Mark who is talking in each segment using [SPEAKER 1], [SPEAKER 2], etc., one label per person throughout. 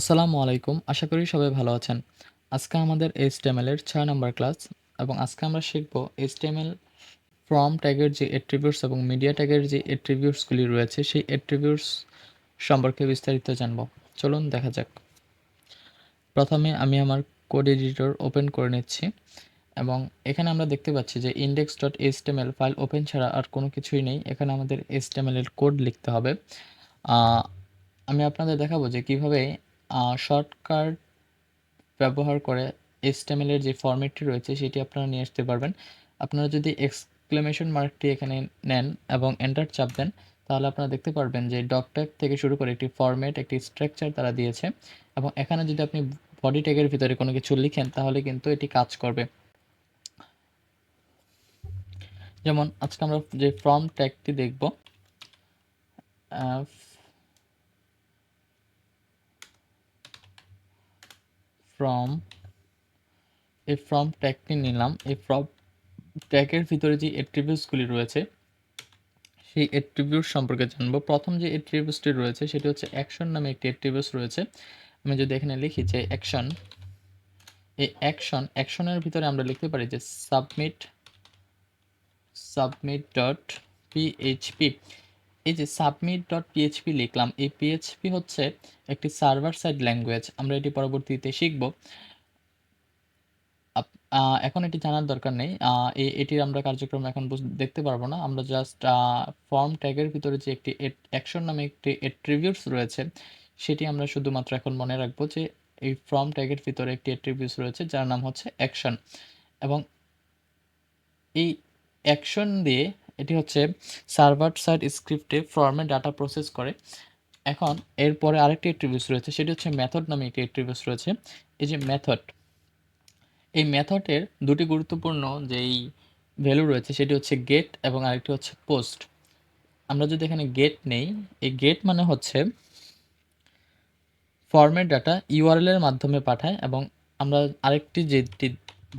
[SPEAKER 1] আসসালামু আলাইকুম। আশা করি সবাই ভালো আছেন। আজকে আমাদের এর ৬ নাম্বার ক্লাস এবং আজকে আমরা শিখব HTML ফর্ম ট্যাগের যে attributes এবং মিডিয়া ট্যাগের যে attributes গুলি রয়েছে, সেই attributes সম্পর্কে বিস্তারিত জানব। চলুন দেখা যাক। প্রথমে আমি আমার কোড এডিটর ওপেন করে নিচ্ছি এবং এখানে আমরা দেখতে পাচ্ছি যে index.html ফাইল ওপেন ছাড়া আর কোনো কিছুই নেই। এখানে আমাদের এর কোড লিখতে হবে। আমি আপনাদের দেখাবো যে কীভাবে শর্টকাট ব্যবহার করে এর যে ফরম্যাটটি রয়েছে সেটি আপনারা নিয়ে আসতে পারবেন। আপনারা যদি এক্সক্লেমেশন মার্কটি এখানে নেন এবং এন্টার চাপ দেন তাহলে আপনারা দেখতে পারবেন যে ডক ট্যাগ থেকে শুরু করে একটি ফরম্যাট, একটি স্ট্রাকচার তারা দিয়েছে এবং এখানে যদি আপনি বডি ট্যাগের ভিতরে কোনো কিছু লিখেন তাহলে কিন্তু এটি কাজ করবে। যেমন আজকে আমরা যে ফর্ম ট্যাগটি দেখব ফ্রম এই ফ্রম ট্যাগটি নিলাম। এই ফ্রম ট্যাগের ভিতরে যে attributes গুলি রয়েছে সেই attributes সম্পর্কে জানব। প্রথম যে attributes টি রয়েছে সেটি হচ্ছে অ্যাকশন নামে একটি attributes রয়েছে। আমি যদি এখানে লিখি যে অ্যাকশন, এই অ্যাকশন, অ্যাকশনের ভিতরে আমরা লিখতে পারি যে সাবমিট সাবমিট ডট পিএইচপি এই যে সাবমিট ডট পিএইচপি লিখলাম। এই পিএইচপি হচ্ছে একটি সার্ভার সাইড ল্যাঙ্গুয়েজ। আমরা এটি পরবর্তীতে শিখব। এখন এটি জানার দরকার নেই। এটির আমরা কার্যক্রম এখন দেখতে পারব না। আমরা জাস্ট ফর্ম ট্যাগের ভিতরে যে একটি অ্যাকশন নামে একটি attributes রয়েছে, সেটি আমরা শুধুমাত্র এখন মনে রাখব যে এই ফর্ম ট্যাগের ভিতরে একটি attributes রয়েছে, যার নাম হচ্ছে অ্যাকশন এবং এই অ্যাকশন দিয়ে এটি হচ্ছে সার্ভার সাইড স্ক্রিপ্টে ফর্মে ডাটা প্রসেস করে। এখন এরপরে আরেকটি attributes রয়েছে সেটি হচ্ছে মেথড নামে একটি attributes রয়েছে। এই যে মেথড এই মেথডের দুটি গুরুত্বপূর্ণ যেই ভ্যালু রয়েছে সেটি হচ্ছে গেট এবং আরেকটি হচ্ছে পোস্ট। আমরা যদি এখানে গেট নেই, এই গেট মানে হচ্ছে ফরম্যাট ডাটা এর মাধ্যমে পাঠায় এবং আমরা আরেকটি যেটি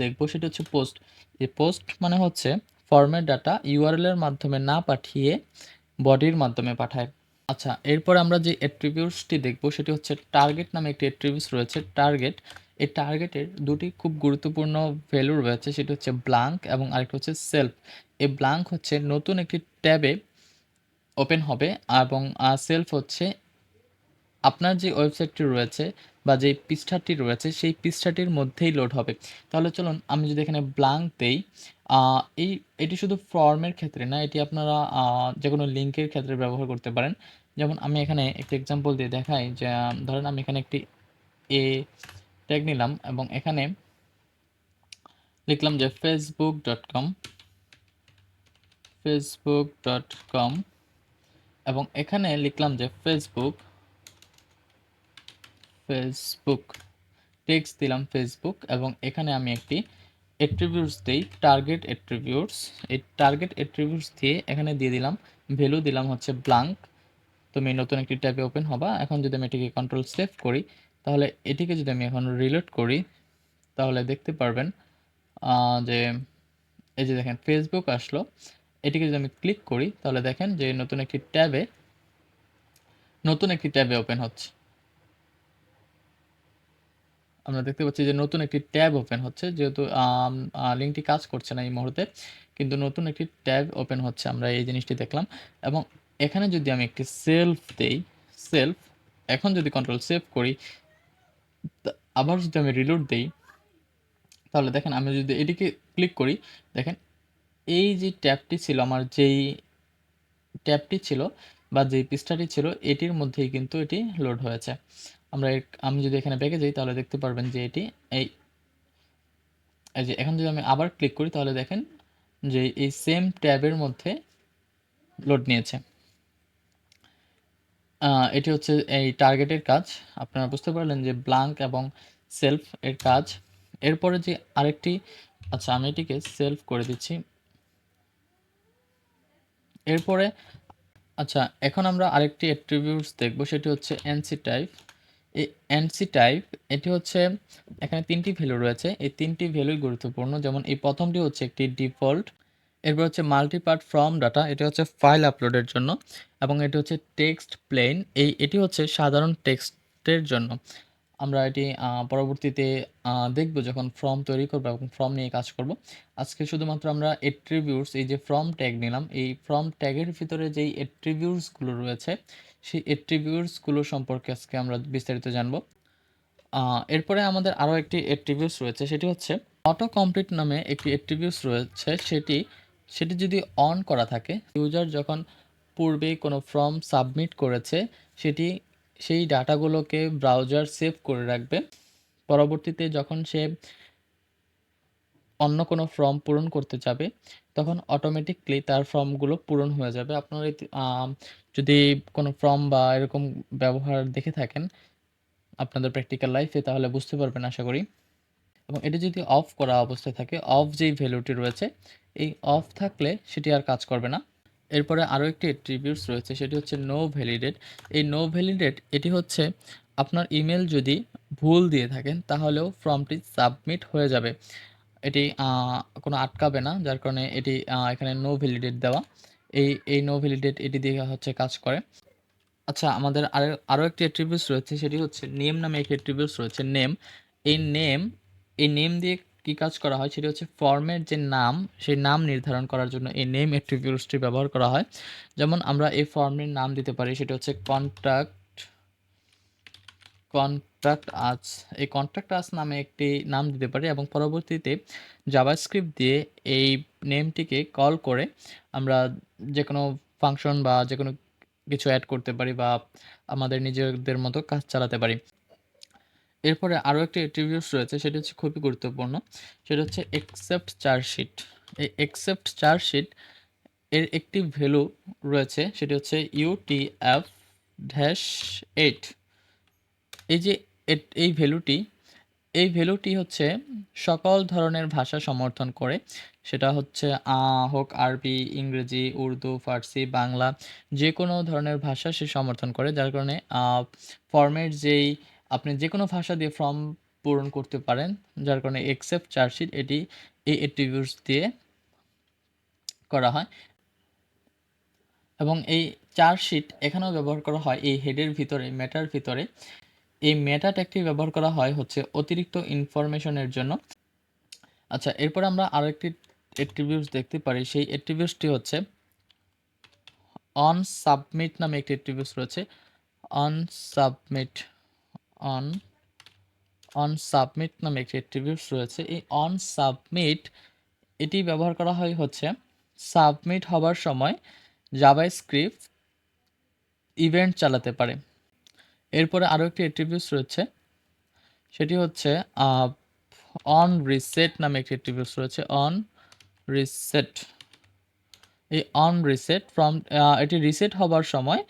[SPEAKER 1] দেখব সেটি হচ্ছে পোস্ট। এই পোস্ট মানে হচ্ছে ফরম্যাট ডাটা এর মাধ্যমে না পাঠিয়ে বডির মাধ্যমে পাঠায়। আচ্ছা এরপর আমরা যে attributes টি দেখব, সেটি হচ্ছে টার্গেট নামে একটি attributes রয়েছে। টার্গেট এই টার্গেটের দুটি খুব গুরুত্বপূর্ণ ভ্যালু রয়েছে, সেটি হচ্ছে ব্লাঙ্ক এবং আরেকটি হচ্ছে সেলফ। এই ব্লাঙ্ক হচ্ছে নতুন একটি ট্যাবে ওপেন হবে এবং সেলফ হচ্ছে আপনার যে ওয়েবসাইটটি রয়েছে বা যে পৃষ্ঠাটি রয়েছে সেই পৃষ্ঠাটির মধ্যেই লোড হবে। তাহলে চলুন আমি যদি এখানে ব্লাঙ্ক দেই, এই এটি শুধু ফর্মের ক্ষেত্রে না এটি আপনারা যে কোনো লিঙ্কের ক্ষেত্রে ব্যবহার করতে পারেন। যেমন আমি এখানে একটি এক্সাম্পল দিয়ে দেখাই যে ধরেন আমি এখানে একটি এ ট্যাগ নিলাম এবং এখানে লিখলাম যে Facebook dot com Facebook dot com এবং এখানে লিখলাম যে Facebook Facebook টেক্সট দিলাম ফেসবুক এবং এখানে আমি একটি অ্যাট্রিবিউটস দিই টার্গেট অ্যাট্রিবিউটস এই টার্গেট attributes দিয়ে এখানে দিয়ে দিলাম ভ্যালু দিলাম হচ্ছে ব্লাঙ্ক। তুমি নতুন একটি ট্যাবে ওপেন হবা। এখন যদি আমি এটিকে কন্ট্রোল সেভ করি, তাহলে এটিকে যদি আমি এখন রিলোড করি, তাহলে দেখতে পারবেন যে এই যে দেখেন ফেসবুক আসলো। এটিকে যদি আমি ক্লিক করি, তাহলে দেখেন যে নতুন একটি ট্যাবে, নতুন একটি ট্যাবে ওপেন হচ্ছে। আমরা দেখতে পাচ্ছি যে নতুন একটি ট্যাব ওপেন হচ্ছে যেহেতু লিঙ্কটি কাজ করছে না এই মুহূর্তে। কিন্তু নতুন একটি ট্যাব ওপেন হচ্ছে। আমরা এই জিনিসটি দেখলাম এবং এখানে যদি আমি একটি সেলফ দেই, সেলফ এখন যদি কন্ট্রোল সেভ করি আবার যদি আমি রিলোড দেই তাহলে দেখেন আমি যদি এটিকে ক্লিক করি দেখেন এই যে ট্যাবটি ছিল আমার যেই ট্যাবটি ছিল বা যেই পৃষ্ঠাটি ছিল এটির মধ্যেই কিন্তু এটি লোড হয়েছে। আমরা আমি যদি এখানে ব্যাকে যাই, তাহলে দেখতে পারবেন যে এটি এই এই যে এখন যদি আমি আবার ক্লিক করি, তাহলে দেখেন যে এই সেম ট্যাবের মধ্যে লোড নিয়েছে। এটি হচ্ছে এই টার্গেটের কাজ। আপনারা বুঝতে পারলেন যে ব্লাঙ্ক এবং সেলফ এর কাজ। এরপরে যে আরেকটি আচ্ছা আমি এটিকে সেলফ করে দিচ্ছি। এরপরে আচ্ছা এখন আমরা আরেকটি attributes দেখব, সেটি হচ্ছে NC টাইপ। এই NC টাইপ এটি হচ্ছে এখানে ৩ টি ভ্যালু রয়েছে। এই ৩ টি ভ্যালুই গুরুত্বপূর্ণ। যেমন এই ১ম টি হচ্ছে একটি ডিফল্ট। এরপর হচ্ছে মাল্টিপার্ট ফ্রম ডাটা এটা হচ্ছে ফাইল আপলোডের জন্য এবং এটি হচ্ছে টেক্সট প্লেন এই এটি হচ্ছে সাধারণ টেক্সটের জন্য। আমরা এটি পরবর্তীতে দেখব যখন ফর্ম তৈরি করব এবং ফর্ম নিয়ে কাজ করব। আজকে শুধুমাত্র আমরা attributes এই যে ফ্রম ট্যাগ নিলাম, এই ফ্রম ট্যাগের ভিতরে যেই attributes রয়েছে, সেই attributes গুলো সম্পর্কে আজকে আমরা বিস্তারিত জানব। এরপরে আমাদের আরও একটি attributes রয়েছে সেটি হচ্ছে অটো কমপ্লিট নামে একটি attributes রয়েছে সেটি, সেটি যদি অন করা থাকে ইউজার যখন পূর্বে কোনো ফর্ম সাবমিট করেছে সেটি সেই ডাটাগুলোকে ব্রাউজার সেভ করে রাখবে। পরবর্তীতে যখন সে অন্য কোনো ফর্ম পূরণ করতে যাবে, তখন অটোমেটিক্যালি তার ফর্মগুলো পূরণ হয়ে যাবে। আপনারা যদি কোনো ফর্ম বা এরকম ব্যবহার দেখে থাকেন আপনাদের প্র্যাকটিক্যাল লাইফে তাহলে বুঝতে পারবেন আশা করি। এবং এটি যদি অফ করা অবস্থায় থাকে, অফ যেই ভ্যালুটি রয়েছে, এই অফ থাকলে সেটি আর কাজ করবে না। এরপরে আরও একটি attributes রয়েছে সেটি হচ্ছে নো ভ্যালিডেট। এই নো ভ্যালিডেট এটি হচ্ছে আপনার ইমেল যদি ভুল দিয়ে থাকেন তাহলেও ফর্মটি সাবমিট হয়ে যাবে। এটি কোনো আটকাবে না যার কারণে এটি এখানে নো ভ্যালিডেট দেওয়া। এই, এই নো ভ্যালিডেট এটি দিয়ে হচ্ছে কাজ করে। আচ্ছা আমাদের আরও আরও একটি attributes রয়েছে সেটি হচ্ছে নেম নামে একটি attributes রয়েছে নেম। এই নেম, এই নেম দিয়ে কি কাজ করা হয় সেটি হচ্ছে ফর্মের যে নাম, সেই নাম নির্ধারণ করার জন্য এই নেম attributes টি ব্যবহার করা হয়। যেমন আমরা এই ফর্মের নাম দিতে পারি সেটি হচ্ছে কন্টাক্ট কন্ট্রাক্ট আজ, এই কন্ট্রাক্ট আজ নামে একটি নাম দিতে পারি এবং পরবর্তীতে জাভাস্ক্রিপ্ট দিয়ে এই নেমটিকে কল করে আমরা যে কোনো ফাংশন বা যে কোনো কিছু অ্যাড করতে পারি বা আমাদের নিজেদের মতো কাজ চালাতে পারি। এরপরে আরও একটি attributes রয়েছে, সেটি হচ্ছে খুবই গুরুত্বপূর্ণ। সেটা হচ্ছে accept চার্জশিট। এই accept চার্জশিট এর একটি ভ্যালু রয়েছে, সেটি হচ্ছে UTF-8 এই যে এই ভ্যালুটি, এই ভ্যালুটি হচ্ছে সকল ধরনের ভাষা সমর্থন করে। সেটা হচ্ছে হোক আরবি, ইংরেজি, উর্দু, ফার্সি, বাংলা যেকোনো ধরনের ভাষা সে সমর্থন করে। যার কারণে ফর্মের যেই আপনি যেকোনো ভাষা দিয়ে ফর্ম পূরণ করতে পারেন। যার কারণে এক্সেপ্ট চার্জশিট এটি এই attributes দিয়ে করা হয়। এবং এই চার্জশিট এখানেও ব্যবহার করা হয় এই হেডের ভিতরে, ম্যাটার ভিতরে। এই মেটা ট্যাগটি ব্যবহার করা হয় হচ্ছে অতিরিক্ত ইনফরমেশনের জন্য। আচ্ছা এরপর আমরা আরও একটি attributes দেখতে পারি। সেই attributes টি হচ্ছে অন সাবমিট নামে একটি attributes রয়েছে। On submit on on submit নামে একটি attributes রয়েছে। এই অন সাবমিট এটি ব্যবহার করা হয় হচ্ছে সাবমিট হবার সময় জাভাস্ক্রিপ্ট ইভেন্ট চালাতে পারে। এরপরে আরও একটি attributes রয়েছে। সেটি হচ্ছে অন রিসেট নামে একটি attributes রয়েছে। On reset. এই অন রিসেট ফ্রম এটি রিসেট হবার সময়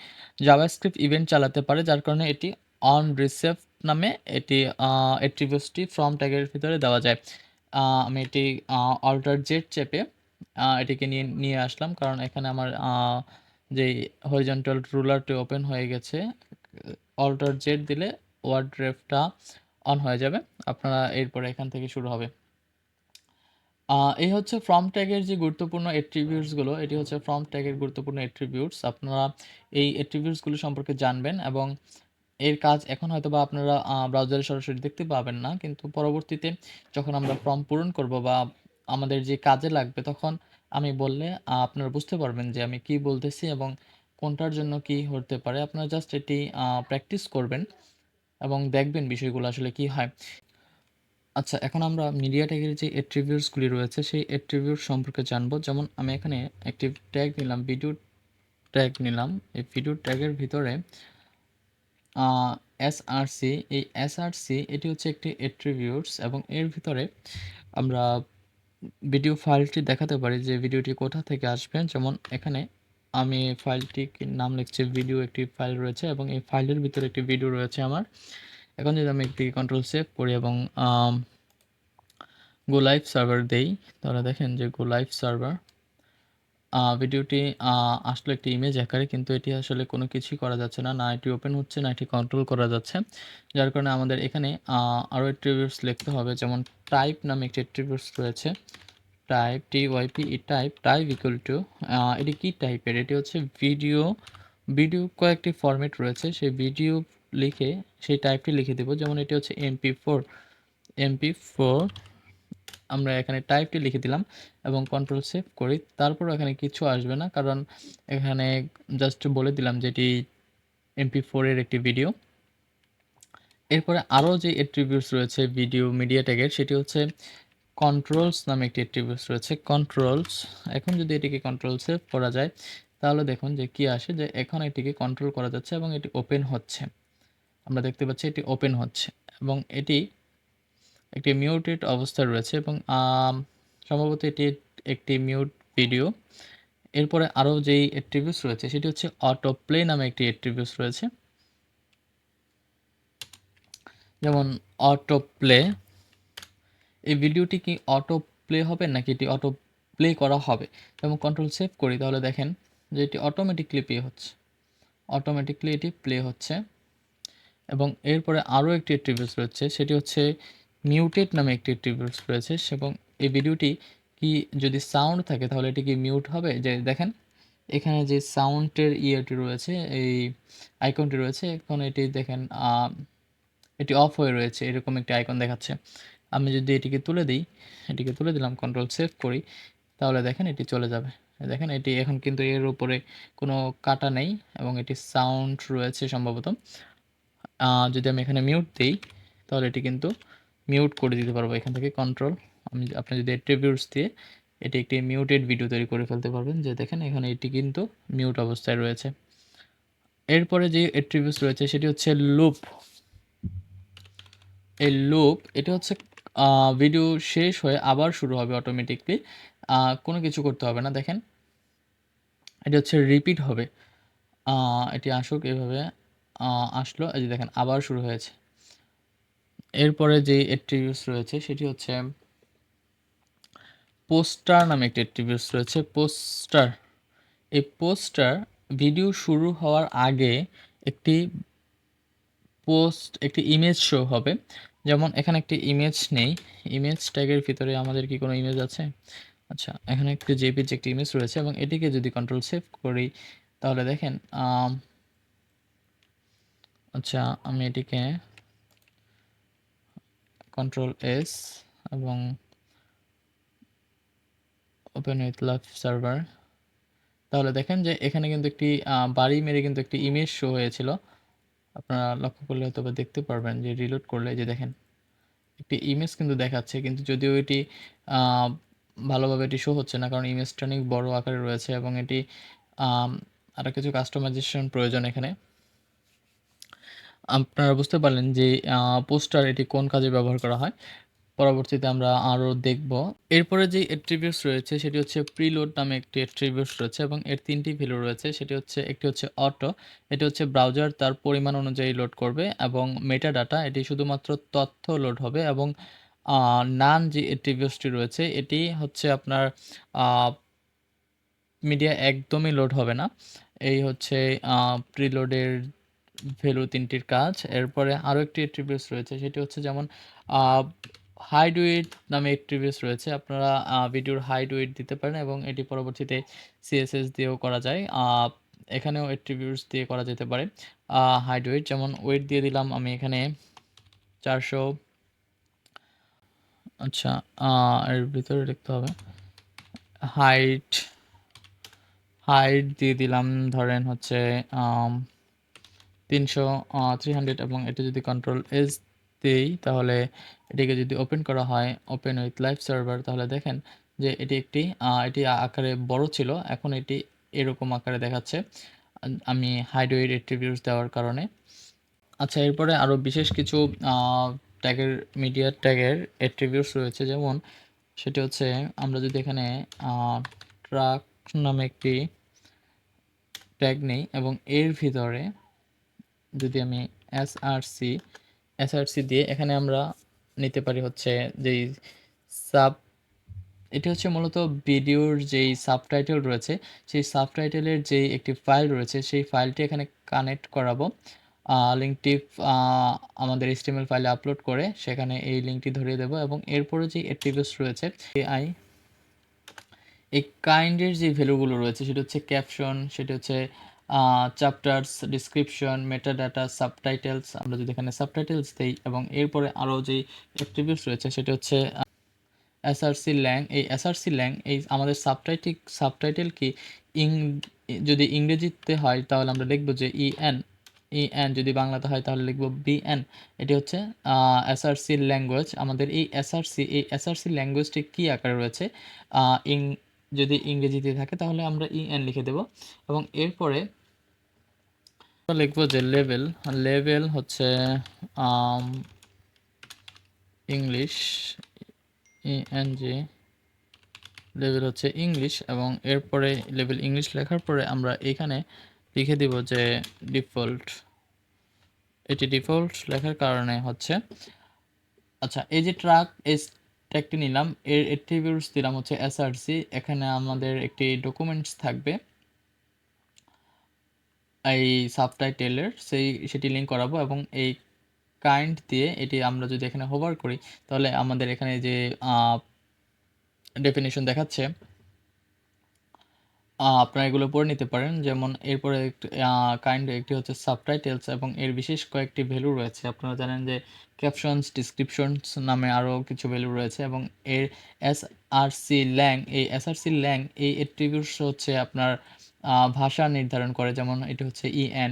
[SPEAKER 1] জাভাস্ক্রিপ্ট ইভেন্ট চালাতে পারে। যার কারণে এটি অন রিসেট নামে এটি আ attributes টি ফ্রম ট্যাগের ভিতরে দেওয়া যায়। আমি এটি অল্টার জেট চেপে এটিকে নিয়ে নিয়ে আসলাম। কারণ এখানে আমার যেই হরিজন্টাল রুলারটি ওপেন হয়ে গেছে। অল্টার জেড দিলে ওয়ার্ড ড্রাফটটা অন হয়ে যাবে। আপনারা এরপরে এখান থেকে শুরু হবে। এই হচ্ছে ফ্রম ট্যাগের যে গুরুত্বপূর্ণ attributes গুলো, এটি হচ্ছে ফ্রম ট্যাগের গুরুত্বপূর্ণ attributes। আপনারা এই attributes গুলো সম্পর্কে জানবেন এবং এর কাজ এখন হয়তোবা আপনারা আ ব্রাউজারে সরাসরি দেখতে পাবেন না। কিন্তু পরবর্তীতে যখন আমরা ফর্ম পূরণ করব বা আমাদের যে কাজে লাগবে তখন আমি বললে আপনারা বুঝতে পারবেন যে আমি কি বলতেছি এবং কোনটার জন্য কি হতে পারে। আপনারা জাস্ট এটি প্র্যাকটিস করবেন এবং দেখবেন বিষয়গুলো আসলে কি হয়। আচ্ছা এখন আমরা মিডিয়া ট্যাগের যে attributes গুলি রয়েছে সেই attributes সম্পর্কে জানব। যেমন আমি এখানে একটি ট্যাগ নিলাম, ভিডিও ট্যাগ নিলাম। এই ভিডিও ট্যাগের ভিতরে এসআরসি এই এসআরসি এটি হচ্ছে একটি attributes এবং এর ভিতরে আমরা ভিডিও ফাইলটি দেখাতে পারি যে ভিডিওটি কোথা থেকে আসবে। যেমন এখানে আমি ফাইলটির নাম লিখছি ভিডিও একটি ফাইল রয়েছে এবং এই ফাইলের ভিতরে একটি ভিডিও রয়েছে আমার। এখন যদি আমি একটি কন্ট্রোল সেভ করি এবং গো লাইভ সার্ভার দেই, তাহলে দেখেন যে গো লাইভ সার্ভার ভিডিওটি আসলে একটি ইমেজ আকারে, কিন্তু এটি আসলে কোনো কিছুই করা যাচ্ছে না। না, এটি ওপেন হচ্ছে, না, এটি কন্ট্রোল করা যাচ্ছে। যার কারণে আমাদের এখানে আরও attributes লিখতে হবে যেমন টাইপ নামে একটি attributes রয়েছে। Type T Y P E type, type equal to এটি কি টাইপের? এটি হচ্ছে ভিডিও, ভিডিও কয়েকটি ফরম্যাট রয়েছে। সেই ভিডিও লিখে সেই টাইপটি লিখে দেব যেমন এটি হচ্ছে এমপি ফোর এমপি ফোর আমরা এখানে টাইপটি লিখে দিলাম এবং কন্ট্রোল সেভ করি তারপর এখানে কিছু আসবে না কারণ এখানে জাস্ট বলে দিলাম যে এটি এমপি ফোরের একটি ভিডিও এরপরে আরও যে অ্যাট্রিবিউটস রয়েছে ভিডিও মিডিয়া ট্যাগের সেটি হচ্ছে কন্ট্রোলস নামে একটি অ্যাট্রিবিউটস রয়েছে কন্ট্রোলস এখন যদি এটিকে কন্ট্রোল সেভ করা যায়, তাহলে দেখুন যে কি আসে, যে এখন এটিকে কন্ট্রোল করা যাচ্ছে এবং এটি ওপেন হচ্ছে। আমরা দেখতে পাচ্ছি এটি ওপেন হচ্ছে এবং এটি একটি মিউটেড অবস্থায় রয়েছে এবং সম্ভবত এটি একটি মিউট ভিডিও এরপরে আরও যেই অ্যাট্রিবিউটস রয়েছে, সেটি হচ্ছে অটো প্লে নামে একটি অ্যাট্রিবিউটস রয়েছে। যেমন অটো প্লে এই ভিডিওটি কি অটো প্লে হবে নাকি এটি অটো প্লে করা হবে? এবং কন্ট্রোল সেভ করি, তাহলে দেখেন যে এটি অটোমেটিকলি প্লে হচ্ছে। অটোমেটিকলি এটি প্লে হচ্ছে। এবং এরপরে আরও একটি অ্যাট্রিবিউটস রয়েছে, সেটি হচ্ছে মিউটেড নামে একটি অ্যাট্রিবিউটস রয়েছে। এবং এই ভিডিওটি কি যদি সাউন্ড থাকে, তাহলে এটি কি মিউট হবে? যে দেখেন, এখানে যে সাউন্ডের ইয়েটি রয়েছে, এই আইকনটি রয়েছে, এখন এটি দেখেন এটি অফ হয়ে রয়েছে, এরকম একটি আইকন দেখাচ্ছে। আমি যদি এটিকে তুলে দিই, এটিকে তুলে দিলাম কন্ট্রোল সেভ করি, তাহলে দেখেন এটি চলে যাবে। দেখেন এটি এখন কিন্তু এর উপরে কোনো কাটা নেই এবং এটি সাউন্ড রয়েছে সম্ভবত। যদি আমি এখানে মিউট দিই, তাহলে এটি কিন্তু মিউট করে দিতে পারব এখান থেকে কন্ট্রোল আমি আপনি যদি অ্যাট্রিবিউটস দিয়ে এটি একটি মিউটেড ভিডিও তৈরি করে ফেলতে পারবেন, যে দেখেন এখানে এটি কিন্তু মিউট অবস্থায় রয়েছে। এরপরে যে অ্যাট্রিবিউটস রয়েছে, সেটি হচ্ছে লুপ এই লুপ এটা হচ্ছে ভিডিও শেষ হয়ে আবার শুরু হবে অটোমেটিকলি কোনো কিছু করতে হবে না, দেখেন। এটা হচ্ছে রিপিট হবে। এটি আসুক, এভাবে আসলো, এই যে দেখেন, আবার শুরু হয়েছে। এরপরে যে অ্যাট্রিবিউটস রয়েছে, সেটি হচ্ছে পোস্টার নামে একটি অ্যাট্রিবিউটস রয়েছে। পোস্টার এই পোস্টার ভিডিও শুরু হওয়ার আগে একটি পোস্ট একটি ইমেজ শো হবে। যেমন এখানে একটি ইমেজ নেই। ইমেজ ট্যাগের ভিতরে আমাদের কি কোনো ইমেজ আছে? আচ্ছা এখানে একটি জেপিজি একটি ইমেজ রয়েছে এবং এটিকে যদি কন্ট্রোল সেভ করি, তাহলে দেখেন আচ্ছা আমি এটিকে কন্ট্রোল এস এবং ওপেন উইথ লাভ সার্ভার তাহলে দেখেন যে এখানে কিন্তু একটি বাড়ি মেরে কিন্তু একটি ইমেজ শো হয়েছিল। আপনারা লক্ষ্য করলে হয়তো বা দেখতে পারবেন যে রিলোড করলে যে দেখেন, একটি ইমেজ কিন্তু দেখাচ্ছে, কিন্তু যদিও এটি ভালোভাবে এটি শো হচ্ছে না, কারণ ইমেজটা অনেক বড় আকারে রয়েছে এবং এটি আরও কিছু কাস্টমাইজেশন প্রয়োজন এখানে। আপনারা বুঝতে পারলেন যে পোস্টার এটি কোন কাজে ব্যবহার করা হয়। পরবর্তীতে আমরা আরও দেখব। এরপরে যে অ্যাট্রিবিউটস রয়েছে, সেটি হচ্ছে প্রিলোড নামে একটি অ্যাট্রিবিউটস রয়েছে এবং এর তিনটি ভ্যালু রয়েছে। সেটি হচ্ছে, একটি হচ্ছে অটো এটি হচ্ছে ব্রাউজার তার পরিমাণ অনুযায়ী লোড করবে এবং মেটা ডাটা এটি শুধুমাত্র তথ্য লোড হবে এবং নান যে অ্যাট্রিবিউটসটি রয়েছে, এটি হচ্ছে আপনার মিডিয়া একদমই লোড হবে না। এই হচ্ছে প্রিলোডের ভ্যালু তিনটির কাজ। এরপরে আরও একটি অ্যাট্রিবিউটস রয়েছে, সেটি হচ্ছে যেমন হাইড নামে অ্যাট্রিবিউটস রয়েছে। আপনারা ভিডিওর হাইড দিতে পারেন এবং এটি পরবর্তীতে সিএসএস দিয়েও করা যায়। এখানেও অ্যাট্রিবিউটস দিয়ে করা যেতে পারে। হাইড যেমন ওয়েট দিয়ে দিলাম, আমি এখানে চারশো আচ্ছা এর ভিতরে লিখতে হবে। হাইট হাইট দিয়ে দিলাম, ধরেন হচ্ছে তিনশো থ্রি হান্ড্রেড এবং এটা যদি কন্ট্রোল এস দিই তাহলে এটিকে যদি ওপেন করা হয় ওপেন উইথ লাইভ সার্ভার তাহলে দেখেন যে এটি একটি এটি আকারে বড় ছিল, এখন এটি এরকম আকারে দেখাচ্ছে, আমি হাইডওয়ের অ্যাট্রিবিউটস দেওয়ার কারণে। আচ্ছা এরপরে আরও বিশেষ কিছু ট্যাগের মিডিয়া ট্যাগের অ্যাট্রিবিউটস রয়েছে, যেমন সেটি হচ্ছে আমরা যদি এখানে ট্রাক নামে একটি ট্যাগ নেই, এবং এর ভিতরে যদি আমি S R C S R C দিয়ে এখানে আমরা নিতে পারি হচ্ছে যেই সাব, এটি হচ্ছে মূলত ভিডিওর যেই সাবটাইটেল রয়েছে, সেই সাবটাইটেলের যেই একটি ফাইল রয়েছে, সেই ফাইলটি এখানে কানেক্ট করাবো। লিঙ্কটি আমাদের HTML ফাইলে আপলোড করে সেখানে এই লিঙ্কটি ধরিয়ে দেবো এবং এরপরে যে অ্যাট্রিবিউটস রয়েছে, এআই, এই কাইন্ডের যে ভ্যালুগুলো রয়েছে, সেটা হচ্ছে ক্যাপশন, সেটা হচ্ছে চ্যাপ্টার্স ডিসক্রিপশন মেটাডাটা সাবটাইটেলস আমরা যদি এখানে সাবটাইটেলস দেই, এবং এরপরে আরও যেই অ্যাট্রিবিউটস রয়েছে, সেটা হচ্ছে এসআরসি ল্যাং এই এসআরসি ল্যাং এই আমাদের সাবটাইটিক সাবটাইটেল কি? ইং, যদি ইংরেজিতে হয়, তাহলে আমরা লিখব যে ইএন ইএন যদি বাংলাতে হয়, তাহলে লিখব বিএন এটি হচ্ছে এসআরসি ল্যাঙ্গুয়েজ আমাদের এই এসআরসি এই এসআরসি ল্যাঙ্গুয়েজটি কী আকারে রয়েছে? ইং, যদি ইংরেজিতে থাকে, তাহলে আমরা ইএন লিখে দেব। এবং এরপরে লিখব যে লেভেল লেভেল হচ্ছে English E N G level হচ্ছে ইংলিশ এবং এরপরে লেভেল ইংলিশ লেখার পরে আমরা এখানে লিখে দিব যে ডিফল্ট এটি ডিফল্ট লেখার কারণে হচ্ছে আচ্ছা এই যে ট্রাক এই ট্র্যাকটি নিলাম, এর অ্যাট্রিবিউটস দিলাম হচ্ছে এসআরসি এখানে আমাদের একটি ডকুমেন্টস থাকবে। এই সাবটাইটেলের সেই, সেটি লিঙ্ক করাবো এবং এই কাইন্ড দিয়ে এটি আমরা যদি এখানে হোভার করি, তাহলে আমাদের এখানে যে ডেফিনেশন দেখাচ্ছে আপনারা এগুলো পড়ে নিতে পারেন। যেমন এরপরে কাইন্ড একটি হচ্ছে সাবটাইটেলস এবং এর বিশেষ কয়েকটি ভ্যালু রয়েছে। আপনারা জানেন যে ক্যাপশনস ডিসক্রিপশনস নামে আরও কিছু ভ্যালু রয়েছে এবং এর এস আর সি ল্যাং এই এস আর সি ল্যাং এই অ্যাট্রিবিউটস হচ্ছে আপনার ভাষা নির্ধারণ করে, যেমন এটি হচ্ছে ইএন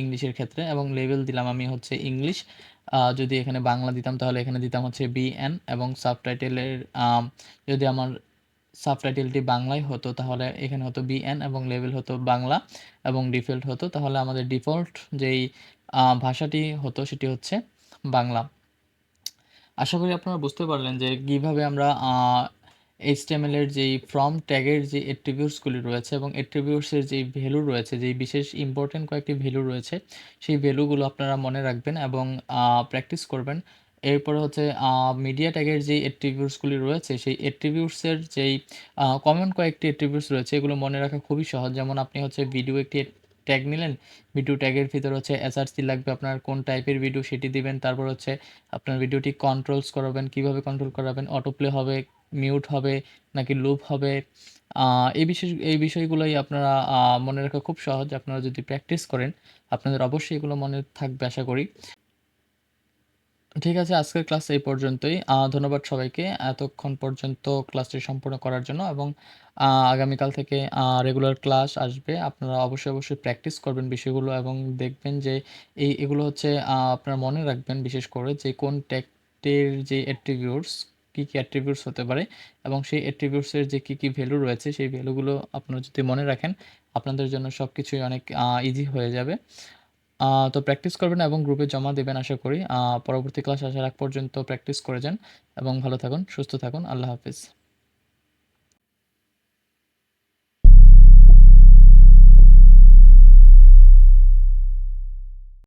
[SPEAKER 1] ইংলিশের ক্ষেত্রে, এবং লেভেল দিলাম আমি হচ্ছে ইংলিশ। যদি এখানে বাংলা দিতাম, তাহলে এখানে দিতাম হচ্ছে বিএন এবং সাবটাইটেলের যদি আমার সাবটাইটেলটি বাংলায় হতো, তাহলে এখানে হতো বিএন এবং লেভেল হতো বাংলা, এবং ডিফল্ট হতো। তাহলে আমাদের ডিফল্ট যেই ভাষাটি হতো, সেটি হচ্ছে বাংলা। আশা করি আপনারা বুঝতে পারলেন যে কীভাবে আমরা এইচটিএমএল এর যেই ফ্রম ট্যাগের যে অ্যাট্রিবিউটসগুলি রয়েছে এবং অ্যাট্রিবিউটসের যেই ভ্যালু রয়েছে, যেই বিশেষ ইম্পর্টেন্ট কয়েকটি ভ্যালু রয়েছে, সেই ভ্যালুগুলো আপনারা মনে রাখবেন এবং প্র্যাকটিস করবেন। এরপরে হচ্ছে মিডিয়া ট্যাগের যেই অ্যাট্রিবিউটসগুলি রয়েছে, সেই অ্যাট্রিবিউটসের যেই কমন কয়েকটি অ্যাট্রিবিউটস রয়েছে, এগুলো মনে রাখা খুবই সহজ। যেমন আপনি হচ্ছে ভিডিও একটি ট্যাগ নিলেন ভিডিও ট্যাগের ভিতর হচ্ছে এসআরসি লাগবে, আপনার কোন টাইপের ভিডিও সেটি দিবেন, তারপর হচ্ছে আপনার ভিডিওটি কন্ট্রোলস করাবেন, কীভাবে কন্ট্রোল করাবেন অটোপ্লে হবে মিউট হবে, নাকি লুপ হবে এই বিশেষ, এই বিষয়গুলোই আপনারা মনে রাখা খুব সহজ। আপনারা যদি প্র্যাকটিস করেন, আপনাদের অবশ্যই এগুলো মনে থাকবে, আশা করি। ঠিক আছে, আজকের ক্লাস এই পর্যন্তই। ধন্যবাদ সবাইকে এতক্ষণ পর্যন্ত ক্লাসটি সম্পূর্ণ করার জন্য এবং আগামীকাল থেকে রেগুলার ক্লাস আসবে। আপনারা অবশ্যই অবশ্যই প্র্যাকটিস করবেন বিষয়গুলো এবং দেখবেন যে এই, এগুলো হচ্ছে আপনারা মনে রাখবেন বিশেষ করে যে কোন ট্যাক্টের যে অ্যাট্রিবিউটস কী কী অ্যাট্রিবিউটস হতে পারে এবং সেই অ্যাট্রিবিউটসের যে কী কী ভ্যালু রয়েছে, সেই ভ্যালুগুলো আপনারা যদি মনে রাখেন, আপনাদের জন্য সব কিছুই অনেক ইজি হয়ে যাবে। তো প্র্যাকটিস করবেন এবং গ্রুপে জমা দেবেন আশা করি। পরবর্তী ক্লাস আসার আগ পর্যন্ত প্র্যাকটিস করে যান এবং ভালো থাকুন, সুস্থ থাকুন। আল্লাহ হাফিজ।